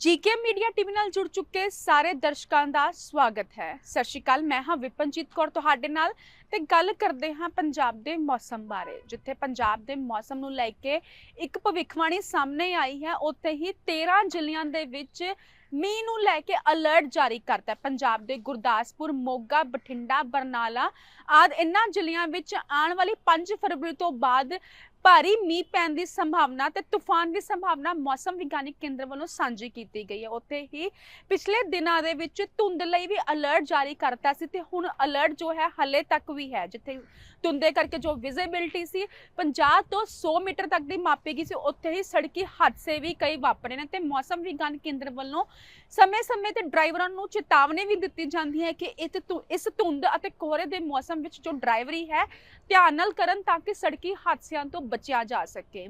GK media TV ਨਾਲ ਜੁੜ ਚੁੱਕੇ ਸਾਰੇ ਦਰਸ਼ਕਾਂ ਦਾ ਸਵਾਗਤ ਹੈ। ਸਤਿ ਸ਼੍ਰੀ ਅਕਾਲ, ਮੈਂ ਹਾਂ ਵਿਪਨਜੀਤ ਕੌਰ ਤੁਹਾਡੇ ਨਾਲ ਤੇ ਗੱਲ ਕਰਦੇ ਹਾਂ ਪੰਜਾਬ ਦੇ ਮੌਸਮ ਬਾਰੇ, ਜਿੱਥੇ ਪੰਜਾਬ ਦੇ ਮੌਸਮ ਨੂੰ ਲੈ ਕੇ ਇੱਕ ਭਵਿੱਖਬਾਣੀ ਸਾਹਮਣੇ ਆਈ ਹੈ, ਉੱਥੇ ਹੀ 13 ਜ਼ਿਲ੍ਹਿਆਂ ਦੇ ਵਿੱਚ ਮੀਂਹ ਨੂੰ ਲੈ ਕੇ ਅਲਰਟ ਜਾਰੀ ਕਰਤਾ ਪੰਜਾਬ ਦੇ ਗੁਰਦਾਸਪੁਰ, ਮੋਗਾ, ਬਠਿੰਡਾ, ਬਰਨਾਲਾ ਆਦ ਇਨ੍ਹਾਂ ਜ਼ਿਲ੍ਹਿਆਂ ਵਿੱਚ ਆਉਣ ਵਾਲੀ 5 ਫਰਵਰੀ ਤੋਂ ਬਾਅਦ ਭਾਰੀ ਮੀਂਹ ਪੈਣ ਦੀ ਸੰਭਾਵਨਾ ਤੇ ਤੂਫਾਨ ਦੀ ਸੰਭਾਵਨਾ ਮੌਸਮ ਵਿਗਿਆਨਿਕ ਕੇਂਦਰ ਵੱਲੋਂ ਸਾਂਝੀ ਕੀਤੀ ਗਈ ਹੈ। ਉੱਥੇ ਹੀ ਪਿਛਲੇ ਦਿਨਾਂ ਦੇ ਵਿੱਚ ਧੁੰਦ ਲਈ ਵੀ ਅਲਰਟ ਜਾਰੀ ਕਰਤਾ ਸੀ ਤੇ ਹੁਣ ਅਲਰਟ ਜੋ ਹੈ ਹਲੇ ਤੱਕ ਵੀ ਹੈ, ਜਿੱਥੇ ਧੁੰਦੇ ਕਰਕੇ ਜੋ ਵਿਜ਼ਿਬਿਲਟੀ ਸੀ 50 ਤੋਂ 100 ਮੀਟਰ ਤੱਕ ਦੀ ਮਾਪੀ ਗਈ ਸੀ, ਉੱਥੇ ਹੀ ਸੜਕੀ ਹਾਦਸੇ ਵੀ ਕਈ ਵਾਪਰੇ ਨੇ ਤੇ ਮੌਸਮ ਵਿਗਿਆਨ ਕੇਂਦਰ ਵੱਲੋਂ ਸਮੇਂ-ਸਮੇਂ ਤੇ ਡਰਾਈਵਰਾਂ ਨੂੰ ਚੇਤਾਵਨੀ ਵੀ ਦਿੱਤੀ ਜਾਂਦੀ ਹੈ ਕਿ ਇਹ ਇਸ ਧੁੰਦ ਅਤੇ ਕੋਹਰੇ ਦੇ ਮੌਸਮ ਵਿੱਚ ਜੋ ਡਰਾਈਵਰੀ ਹੈ, ਧਿਆਨ ਨਾਲ ਕਰਨ ਤਾਂ ਕਿ ਸੜਕੀ ਹਾਦਸਿਆਂ ਤੋਂ ਬਚਿਆ ਜਾ ਸਕੇ।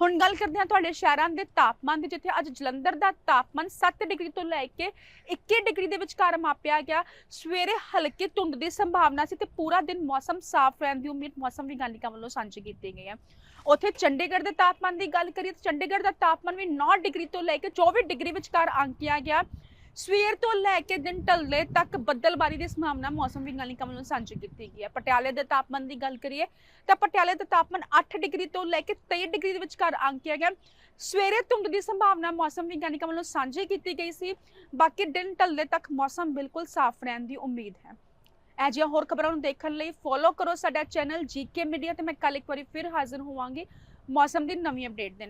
ਹੁਣ ਗੱਲ ਕਰਦੇ ਹਾਂ ਤੁਹਾਡੇ ਸ਼ਹਿਰਾਂ ਦੇ ਤਾਪਮਾਨ ਦੀ, ਜਿੱਥੇ ਅੱਜ ਜਲੰਧਰ ਦਾ ਤਾਪਮਾਨ 7 ਡਿਗਰੀ ਤੋਂ ਲੈ ਕੇ 21 ਡਿਗਰੀ ਦੇ ਵਿਚਕਾਰ ਮਾਪਿਆ ਗਿਆ। ਸਵੇਰੇ ਹਲਕੀ ਧੁੰਦ ਦੀ ਸੰਭਾਵਨਾ ਸੀ ਤੇ ਪੂਰਾ ਦਿਨ ਮੌਸਮ ਸਾਫ਼ ਰਹਿਣ ਦੀ ਉਮੀਦ ਮੌਸਮ ਵਿਗਿਆਨੀਆਂ ਵੱਲੋਂ ਸਾਂਝੀ ਕੀਤੀ ਗਈ ਹੈ। ਉੱਥੇ ਚੰਡੀਗੜ੍ਹ ਦੇ ਤਾਪਮਾਨ ਦੀ ਗੱਲ ਕਰੀਏ ਤਾਂ ਚੰਡੀਗੜ੍ਹ ਦਾ ਤਾਪਮਾਨ ਵੀ 9 ਡਿਗਰੀ ਤੋਂ ਲੈ ਕੇ 24 ਡਿਗਰੀ ਵਿਚਕਾਰ ਅੰਕਿਆ ਗਿਆ। ਸਵੇਰ ਤੋਂ ਲੈ ਕੇ ਦਿਨ ਢਲਦੇ ਤੱਕ ਬੱਦਲਬਾਰੀ ਦੀ ਸੰਭਾਵਨਾ ਮੌਸਮ ਵਿਗਿਆਨੀਆਂ ਵੱਲੋਂ ਸਾਂਝੀ ਕੀਤੀ ਗਈ ਹੈ। ਪਟਿਆਲੇ ਦੇ ਤਾਪਮਾਨ ਦੀ ਗੱਲ ਕਰੀਏ ਤਾਂ ਪਟਿਆਲੇ ਦਾ ਤਾਪਮਾਨ 8 ਡਿਗਰੀ ਤੋਂ ਲੈ ਕੇ 23 ਡਿਗਰੀ ਦੇ ਵਿਚਕਾਰ ਆਂਕਿਆ ਗਿਆ। ਸਵੇਰੇ ਧੁੰਦ ਦੀ ਸੰਭਾਵਨਾ ਮੌਸਮ ਵਿਗਿਆਨੀਆਂ ਵੱਲੋਂ ਸਾਂਝੀ ਕੀਤੀ ਗਈ ਸੀ। ਬਾਕੀ ਦਿਨ ਢਲਦੇ ਤੱਕ ਮੌਸਮ ਬਿਲਕੁਲ ਸਾਫ਼ ਰਹਿਣ ਦੀ ਉਮੀਦ ਹੈ। ਇਹ ਜਿਹੀਆਂ ਹੋਰ ਖਬਰਾਂ ਨੂੰ ਦੇਖਣ ਲਈ ਫੋਲੋ ਕਰੋ ਸਾਡਾ ਚੈਨਲ ਜੀਕੇ ਮੀਡੀਆ ਤੇ ਮੈਂ ਕੱਲ ਇੱਕ ਵਾਰੀ ਫਿਰ ਹਾਜ਼ਰ ਹੋਵਾਂਗੀ ਮੌਸਮ ਦੀ ਨਵੀਂ ਅਪਡੇਟ ਦੇ ਨਾਲ।